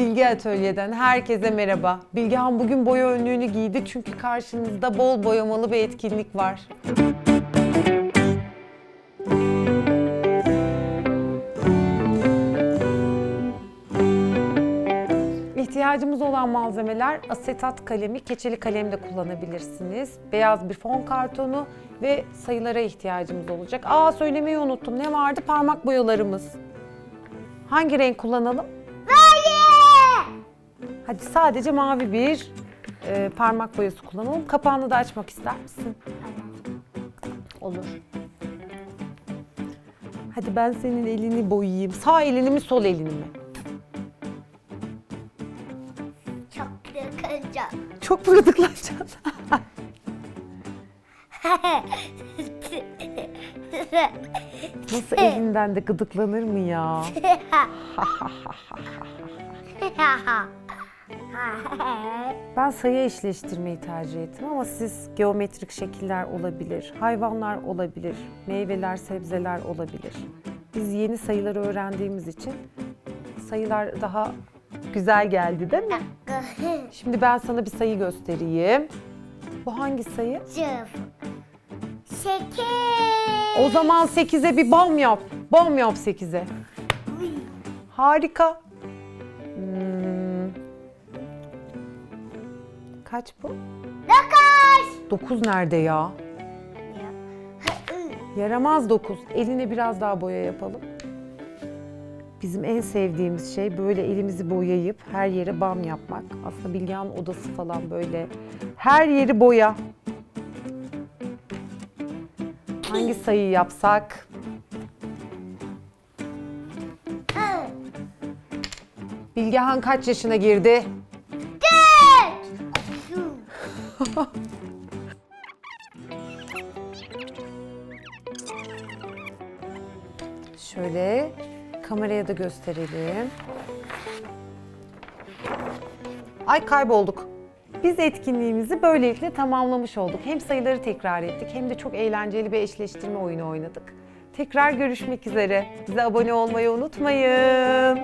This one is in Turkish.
Bilgi Atölye'den herkese merhaba. Bilgehan bugün boya önlüğünü giydi çünkü karşınızda bol boyamalı bir etkinlik var. İhtiyacımız olan malzemeler asetat kalemi, keçeli kalem de kullanabilirsiniz. Beyaz bir fon kartonu ve sayılara ihtiyacımız olacak. Aa söylemeyi unuttum. Ne vardı? Parmak boyalarımız. Hangi renk kullanalım? Hadi sadece mavi bir e, parmak boyası kullanalım. Kapağını da açmak ister misin? Olur. Hadi ben senin elini boyayayım. Sağ elini mi sol elini mi? Çok yakınca. Çok mu gıdıklanacaksın? Nasıl elinden de gıdıklanır mı ya? Ben sayı eşleştirmeyi tercih ettim ama siz geometrik şekiller olabilir, hayvanlar olabilir, meyveler, sebzeler olabilir. Biz yeni sayıları öğrendiğimiz için sayılar daha güzel geldi değil mi? Şimdi ben sana bir sayı göstereyim. Bu hangi sayı? Şeker. O zaman 8'e bir bam yap. Bam yap 8'e. Harika. Kaç bu? Dokuz. 9 nerede ya? Yaramaz 9. Eline biraz daha boya yapalım. Bizim en sevdiğimiz şey böyle elimizi boyayıp her yere bam yapmak. Aslında Bilgehan odası falan böyle. Her yeri boya. Hangi sayıyı yapsak? Bilgehan kaç yaşına girdi? Şöyle kameraya da gösterelim. Ay kaybolduk. Biz etkinliğimizi böylelikle tamamlamış olduk. Hem sayıları tekrar ettik hem de çok eğlenceli bir eşleştirme oyunu oynadık. Tekrar görüşmek üzere. Bize abone olmayı unutmayın.